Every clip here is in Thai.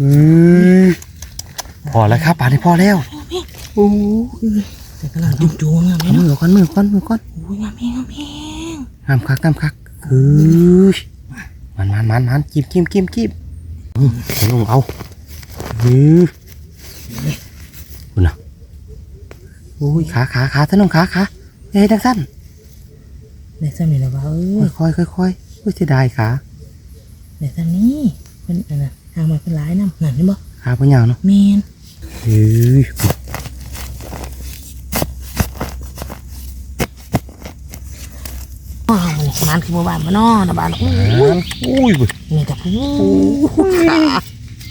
อืมพอแล้วครับป่านนี้พอแล้วโอ้ยแต่กำลังจุ่มจูงามเอาเนาะมือก่อนมือก่อนมือก่อนโอ้ยงามเองงามเองห้ามคักห้ามคักคือมันมันมันมันจิ้มจิ้มจิ้มจิ้มอืมเห็นลงเอาอือคุณน่ะโอ้ยขาขาขาท่านน้องขาขาเฮ้ยดังสั้นในซ้ำนี่ละว่าเอ้ยค่อยค่อยค่อยๆโอ้ยเสียดายขาในซ้ำนี้เป็นอันน่ะ ทางมันเป็นหลายน้ำนั่นนี่บ่ขาเปนยาวเนาะแมนเฮ้ยอ้าวมันมันคือหมู่บ้านมานอนะบ้านโอ้ยอุ้ยบุนี่แต่ผู้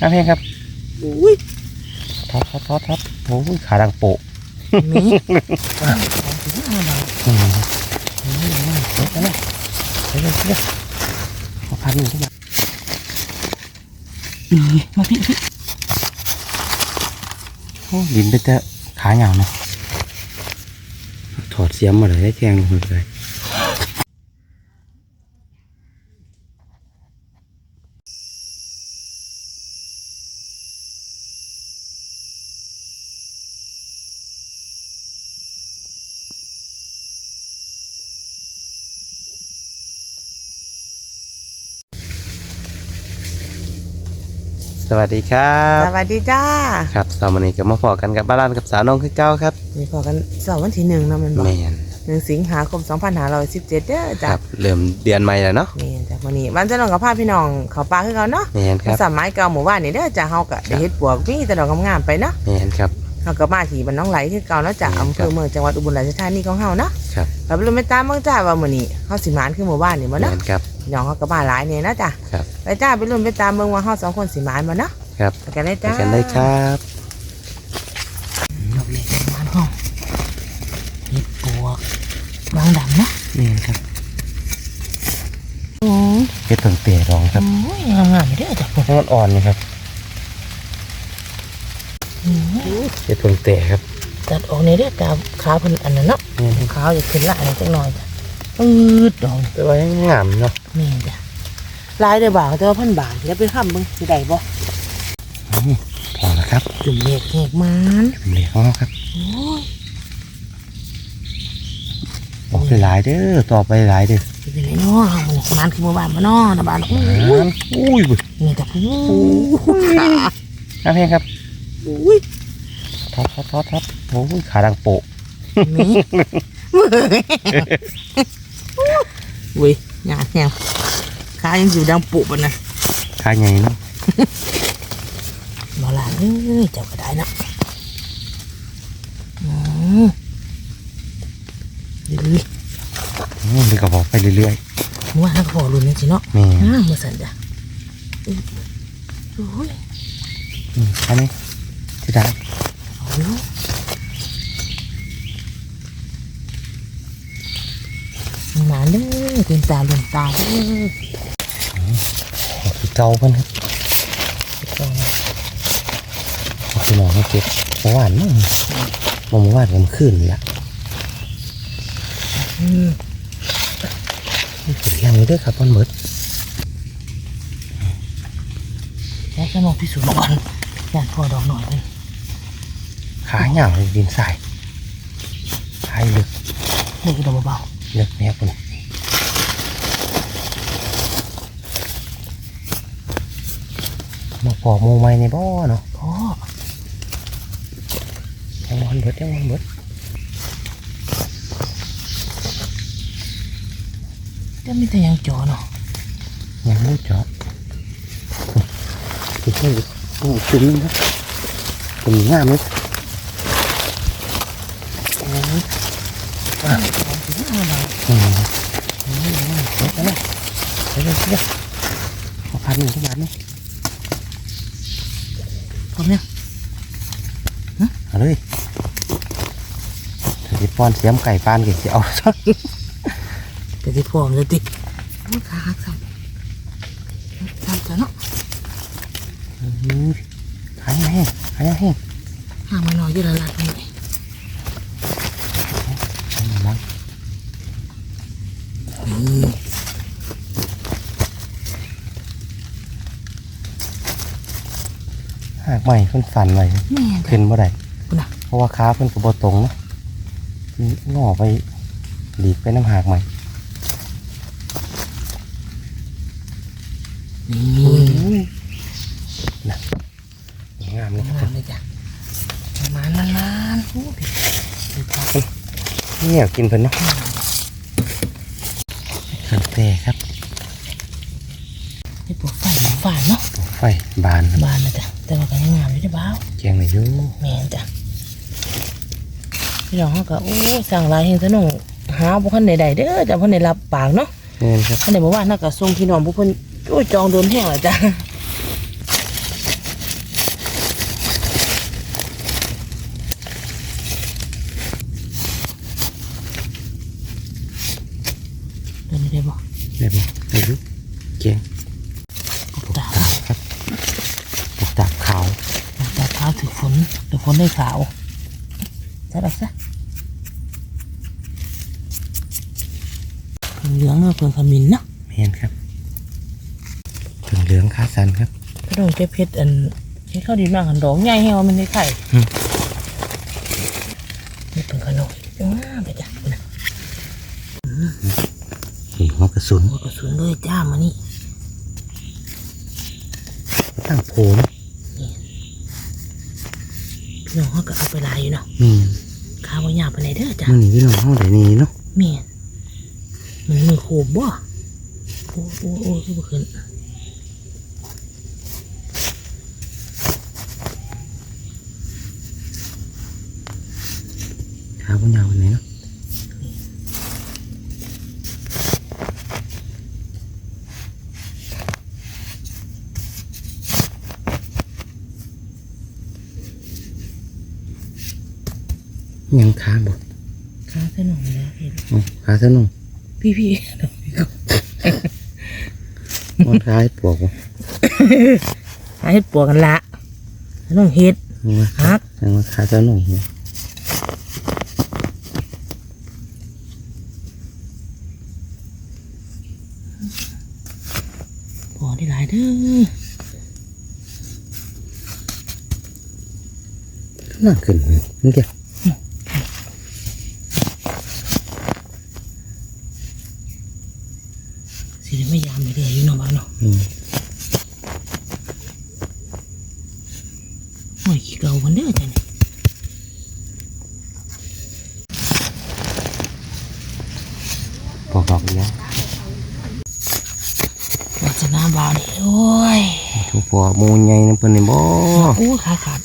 น้ำเพลงครับอุ้ยท็อปท็อปท็อปท็อปโอ้ยขาดังโปะมีอืมเดี๋ยวกันนะเดี๋ยวเดี๋ยวเดี๋ยวเอาพันหนึ่งขึ้นมา มาพี่พี่โอ้ยินเป็นแต่ขาเหงาเนาะถอดเสียมมาเลยได้แทงลงเลย สวัสดีครัสบวัสดีจ้าครับสามวันนี้ก็มาพอกันกับบ้านกับสาวน้องคือเก้าครับนี่พอกันเสาร์วันที่หนึ่งเนาะแมันบอกแมนหนึ่งสิงหาคม2517เด้อคจ้ารับเริ่มเดือนใหม่แล้วเนาะนี่จ้ะวันนี้วันจะลองกับพาพี่น้องเขาปลาคือเขาเนาะแมนครับ สามไม้เก่าหมู่บ้านนี่เด้อจ้าเฮาก็ได้เฮ็ดปวกมีแต่ดอกงามๆไปเนาะแมนครับ เฮาก็มาที่บ้านน้องไหลคือเก่าเนาะจ้ะครับอำเภอเมืองจังหวัดอุบลราชธานีของเฮาเนาะครับเราไปรู้ไม่ตามเมืองจ้าว่ามื้อนี้เฮาสิมานคือหมู่บ้านนี่บ่แมเนาะนครับน้องเฮาก็มาหลายเนี่ยนะจ้ะครับไป จ้าไปรุ่นไปตามเมืองว่าเฮาสองคนสิมานบ่เนาะครับไปกันเลยไปจ้ากันได้ครับดอกเล็กมานเฮาเฮ็ดปวกบางดำเนาะแมนครับโอ้ยเฮ็ดเพิ่งเตะรองครับโอ้ยงามๆเด้อจ้ะพุ่นให้มันอ่อนนี่ครับอืมเฮ็ดเพิ่งเตะครับตัดออกนี่เด้อจ้าขาเพิ่นอันนั้นเนาะแม่นครับขาวจะขึ้นละอันนี้จักหน่อยจ้ะปืดดอกแต่ว่ายังงามเนาะ นี่จ้ะ ลายเด้อบางแต่ว่าเพิ่นบางแล้วไปค้ำเบิ่งสิได้บ่อืมพอแล้วครับจุ่มเล็กเล็กมันเหลียของเราครับโอ้ยบอกไปหลายเด้อต่อไปหลายเด้อสิเป็นไรเนาะเฮามันมันคือหมู่บ้านบ่เนาะนะบ้านโอ้ยอุ้ยบุนี่แต่ผู้น้ำเพลงครับอุ้ยท็อปท็อปท็อปท็อปโอ้ยขาดังโปะมีอุ้ยหยาดแฮง ขายังอยู่ดังปุบอะนะขาใหญ่เนาะบ่ล่ะเอ้ยเจ้าก็ได้นะอืมดีอืมนี่ก็บอกไปเรื่อยๆว่าหักพอรุ่นนี้สิเนาะๆแม่อ่ามาสั่นจ้ะอุ๊ยโอ้ยอืมอันนี้ที่ได้เอาอยู่หมาเด้อเต็มตาลืมตาเด้อคือ เก่าเพิ่นครับคือน้องเขาเก็บเมื่อวานมั้งบ่เมื่อวานก็มันขึ้นละอืมขึ้นแรงเลยเด้อครับมันเบิดแล้วจะมองพิสูจน์ก่อนอยากพอดอกหน่อยเลยขาเหงาเลยดินทรายทรายลึกเล็กดอกเบาลึกแน่ปุ่น มาปอกหมูไม้ในบ่อเนาะๆพ่อยังมันเบิดยังมันเบิดจะมีแต่ยังจอเนาะยังไม่เจาะคือให้โอ้จุ่มนึงครับจุ่มงามเลยโอ้ยอะอืมเดี๋ยวนะเดี๋ยวนะเดี๋ยวนะเดี๋ยวนะเอาพันหนึ่งขึ้นมาเนี่ย พร้อมยังเอาเลยถ้าที่ป้อนเสียมไก่ปานก็จะเอาซะแต่ที่พร้อมเลยติโอ้ยขาหักซ้ำซ้ำจ้ะเนาะอุ้ยขายแห้งขายแห้งห่างมาหน่อยอยู่ละลายตรงนี้เอามาบ้าง น หากใหม่เพิ่นฝันไว้แม่นขึ้นบ่ได้พุ่นน่ะเพราะว่าขาเพิ่นก็บ่ตรงเนาะงอไปหลีกไปน้ำหากใหม่นี่น่ะงามเลยคงารับมเลยจ้ะมานานานๆโอ้ดิดูครับเนี่ยกินเพิ่นเนาะขันแต่ครับไอ้พวกไฟหนังฝานเนาะไฟบานครับบานนะจ้ะแต่ว่าก็ยังงามอยู่ได้อบ้าว แจงเลยอยู่ แม่นจ้ะ พี่น้องเขาก็โอ้สั่งหลายเฮงซะน้องหาบ่คันใดๆเด้อจ้ะเพิ่นได้รับปากเนาะเงินครับอันไหนบอกว่าน่าก็ส่งพี่น้องผู้เพิ่นโอ้ยจองโดนแห้งแล้วจ้ะเดินได้บ่ เดี๋ยวมาดูแจง ปกตา ตามครับปกตาขาว ปกตาเท้าถือฝนถือฝนได้ขาวจัดเอาซะ เหลืองเนาะเพิ่นขมิ้นเนาะเห็นครับถึงเหลืองขาสันครับพี่น้องเก็บเพชรอันเฮ็ดข้าวดีมากหันดอกใหญ่แฮงว่ามันได้ไข่อืมนี่เป็นขนมจังงามเลยจ้ะนะเห็นหัวกระสุนหัวกระสุนเลยจ้ามานี่ตั้งโพนพี่น้องเขาก็เอาไปลายอยู่เนาะอืมข้าวหยาบไปไหนเด้อจ้ะมื่อนี้พี่น้องเฮาได้นี่เนาะแม่น มันมือโคบบ่โอ้โอ้โอ้คือบ่ขึ้นขาพยาวไหนเนาะยังขาบ่ขาเส้นหนองแล้วเห็นอ๋อขาสนุก พี่พี่มันคล้ายปวกบ่หาเฮ็ดปัวกันละน้องเฮ็ดยังว่าฮักยังว่าขาสนุกเนี่ยปัวได้หลายเด้อน่าขึ้นเลยนี่แก สิได้ไม่ยามไม่ได้อยู่เนาะบ้านเนาะ อืม โอ้ยขี้เก่าวันเด้อจ้ะนี่ ปวกดอกเดียว วาสนาบ่าวนี่โอ้ย ทุกปวกมูลใหญ่น้ำ เพิ่นนี่บ่โอ้ยขาขาด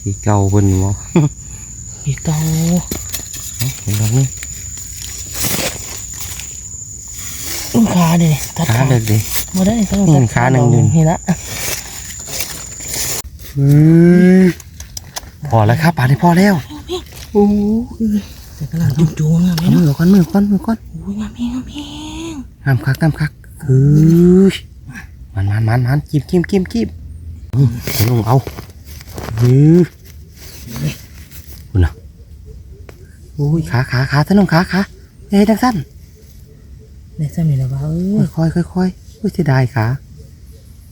สีเก่าเพิ่นบ่ขี้เก่าเอ้าเห็นดอกนี่อุ้งขาเด้นี่ตัดขาขาเด็กดิบ่ได้ต้องนี่ขาหนึ่งอยู่นี่ละอืมพอแล้วครับป่านนี้พอแล้วโอ้ยแต่กำลังจุ่มจุ่มงามไหมเอามืเนาะอก่อนมือก่อนมือก่อนโอ้ยงามแพงงามแพงห้ามคักห้ามคักคือ มันมันมันมันจิ้มจิ้มจิ้มจิ้มอืมเดี๋ยวลงเอาอือคุณน่ะโอ้ยขาขาขาท่านลงขาขาเฮ้ยดังสั้นในซ้ำนี่ละว่าเออค่อยค่อยค่อยๆอุ้ยเสียดายขา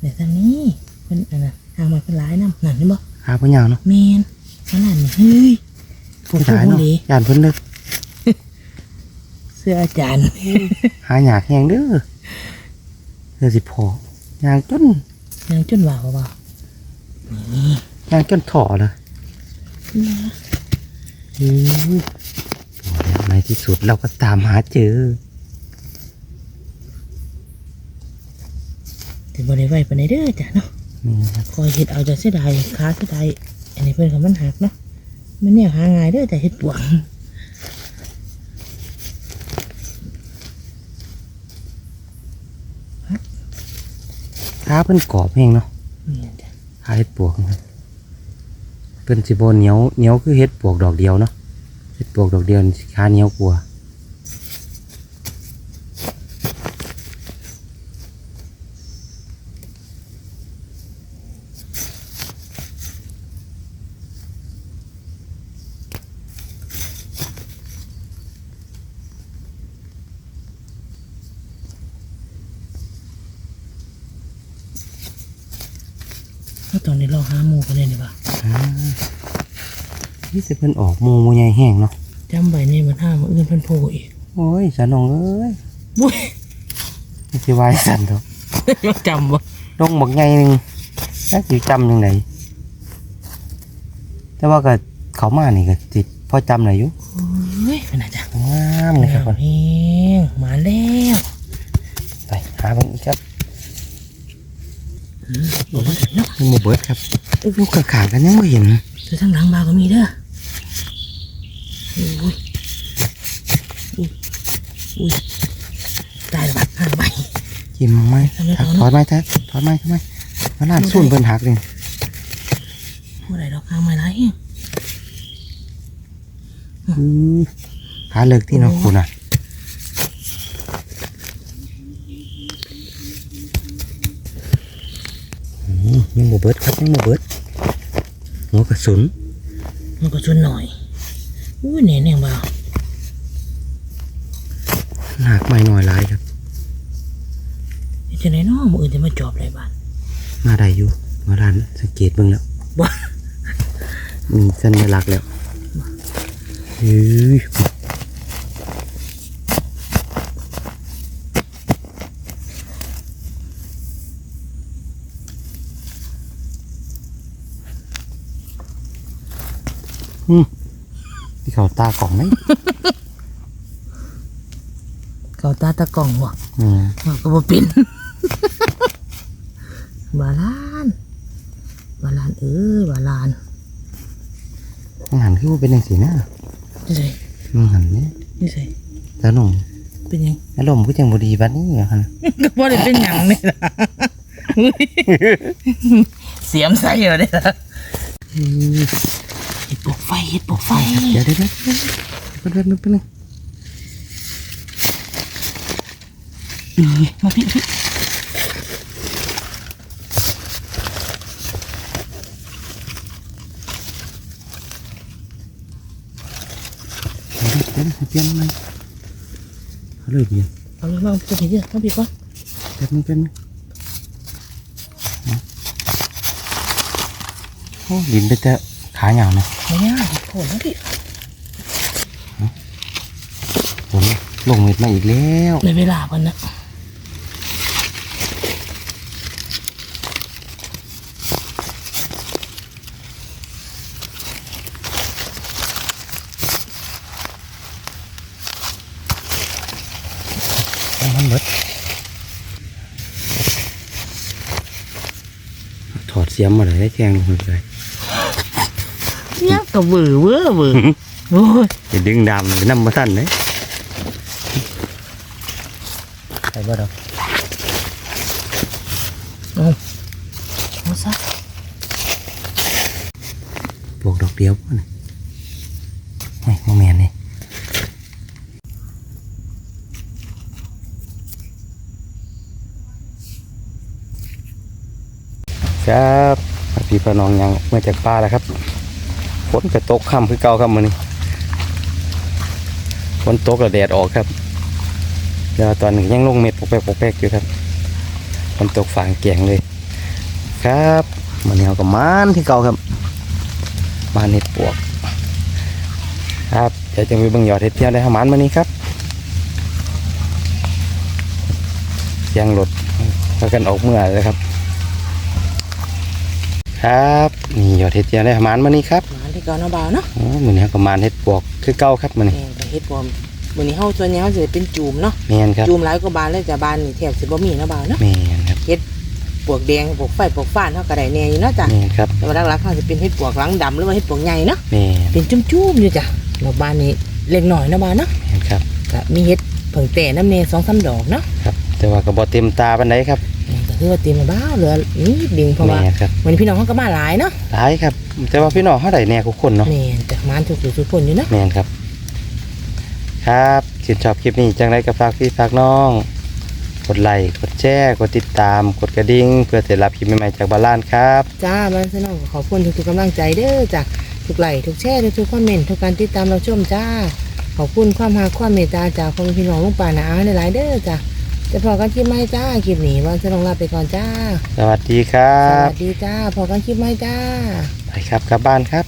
ในซ้ำนี้เป็นอันน่ะทางมันเป็นหลายน้ำนั่นนี่บ่ขาเพิ่นยาวเนาะแมนขนาดนี้เฮ้ยเสียดายเนาะดียานเพิ่นเด้อเสื้ออาจารย์ หาหยากแหงเด้อเด้อสิพอ ยางจนยังจนว่าบ่บ่นี่ยางจนถอเลยอืมพอแล้วในที่สุดเราก็ตามหาเจอแต่บ่ได้ไว้ปานใดเด้อจ้ะเนาะนี่ครับคอยเฮ็ดเอาจะเสียดายขาเสียดายอันนี้เพิ่นก็มันหักเนาะมันเนี่ยหาง่ายเด้อแต่เฮ็ดปวง ขาเพิ่นกรอบเองเนาะนี่จ้ะขาเห็ดปวกนะครับเพิ่นสิบ่เหนียวเหนียวคือเห็ดปวกดอกเดียวเนาะเห็ดปวกดอกเดียวนี่สิขาเหนียวกว่า ถ้าตอนนี้เราหาหมูกันเลยนี่ปะอ่านี่สิเพิ่นออกหมูหมูใหญ่แห้งเนาะจำใบนี่มันห้ามาอื่นเพิ่นโผล่อีกโอ้ยสะนองเอ้ยบุ้ยนี่สิวายสั่นเถอะยังจำบ่ลงบักใหญ่หนึงน่าสิจำยังไงแต่ว่าก็เขามานี่ก็สิพอจำได้อยู่เฮ้ยเป็นไงจ๊ะงามเลยครับแมวเองมาแล้วไปหาเบิ่งอีกครับโอ้ยเนาะมีหมูเบิดครับลูกกระขางๆกันยังไม่เห็นเจอทั้งหลังบาวก็มีเด้ออุ้ยอุ้ยอุ้ยตายแล้วบัดห้าใบจิ้มไหมทำไมหักเอาเนอะถอยไหมแท้ถอยไหมทำไมมาล้านสุ่นเพิ่นหักเลยเมื่อไหรดอกข้างไม่ไรอือขาเลิกที่เนาะคุณอะ เบิดครับยังหมูเบิดหัวกระสุนมันก็ชวนหน่อยอุ้ยเน่นเองบ่าวหนักไม่น้อยหลายครับจะไหนเนาะมืออื่นจะมาจอบอะไรบ้านมาได้อยู่มาด้านสังเกตเบิ่งแล้วบ่มีสัญลักษณ์แล้วเฮ้ย อืมที่เขาตากล่องไหมเขาตาตะกล่องว่ะอืมเขาก็บ่เป็นบาลานบาลานเออบาลานมันหันขึ้นมาเป็นยังสีหน้านี่ใส่มันหันเนี่ยนี่ใส่แล้วหนุ่มเป็นหยังอารมณ์ก็จังบดีบัดนี้เหรอฮะก็บ่ได้เป็นหยังนี่ล่ะอุ๊ยเสียมใส่เหรอเนี่ยล่ะ เห็ดปลวกไฟเห็ดปลวกไฟเดี๋ยวเดี๋ยวเดี๋ยวเดี๋ยวเดี๋ยวเดี๋ยวเดี๋ยวอืมาพี่พี่เดี๋ยวเปลี่ยนไหมเขาเลยเปลี่ยนเอาเลยมาจะเห็นเยอะมาพี่ก่อนแป๊บนึงแป๊บนึงโอ้ดินไปแต่ ขาเหงาเนาะไม่ยากโผล่มาพี่ผมลงเม็ดมาอีกแล้วในเวลามันนะเอามันเบิดถอดเสียมมาเลยได้แทงลงไปเลยเนี่ย ก็เบื่อเบื่อเบื่อโอ้ยอย่าดึงดำเลยน้ำมาสั่นเลยใช่ป่ะดอกเอาซะปลูกดอกเดียวป่ะนี่ไม่โมเมนนี่ครับพี่พอน้องยังมาจากป่าแล้วครับ ฝนก็ตกค่ำคือเก่าครับมื้อนี้ฝนตกแล้วแดดออกครับแล้วตอนนี้ยังลงเม็ดปกแป๊กปกแป๊กอยู่ครับฝนตกฝางแกงเลย ครับมันนี้เอากับมานที่เก่าครับมานเห็ดปวก ครับเดี๋ยวจะไปเบิ่งยอดเห็ดเทียมได้หามันมานี้ครับเสียังรถพากันออกเมื่อเลยครับ ครับนี่หยอดเห็ดเทียมได้หามันมานี้ครับ มาที่เก่าเนาะบ่าวเนาะโอ้มือนี้เอากับมานเห็ดปวกคือเก่าครับมันนี้แม่นก็เฮ็ดบ่มมื้อนี้เฮาส่วนใหญ่เฮาสิเป็นจูมเนาะแมนครับจูมหลายกว่าบานเลยจ้ะบานนี่แทบสิบ่มีเนาะบ่าวเนาะแมนครับปลวกแดงปลวกไฟปลวกฟ้านเฮาก็ได้แน่อยู่เนาะจ้ะแมนครับแต่ว่าหลักๆเฮาสิเป็นเฮ็ดปลวกหลังดำหรือว่าเฮ็ดปลวกใหญ่เนาะแมนเป็นจุ่มๆอยู่จ้ะแล้วบ้านนี้เล็กน้อยเนาะบ่าวเนาะแมนครับก็มีเฮ็ดเพิ่งแต่น้ำแน่2-3ดอกเนาะครับแต่ว่าก็บ่เต็มตาปานใดครับ นี่ก็คือว่าเตรียมมาบ้าวเหลือนิดเดียวเพราะแมว่านครับวันนี้พี่น้องเขาก็มาหลายเนาะหลายครับ แต่ว่าพี่น้องเฮาได้แน่ทุกคนเนาะแม่นแต่มานถูกสุดสุดคนอยู่เนาะแมนครับ ครับชื่นชอบคลิปนี้จังไรก็ฝากพี่ฝากน้อง กดไลค์กดแชร์กดติดตาม กดกระดิ่งเพื่อจะรับคลิปใหม่ๆจากบาลานครับ จ้าบ้านสนองก็ขอบคุณทุกๆกำลังใจเด้อจ้ะทุกไลค์ทุกแชร์ทุกๆคอมเมนต์ทุกการติดตามเราชมจ้าขอบคุณความหาความเมตตาจากคนพี่น้องลุงป่านาอาหลายๆเด้อจ้ะ จะพอกันคลิปไหมจ้าคลิปนี้วันจะลงลาไปก่อนจ้า สวัสดีครัสบ วัสดีจ้าพอกันคลิปไหมจ้า ไปครับกลับบ้านครับ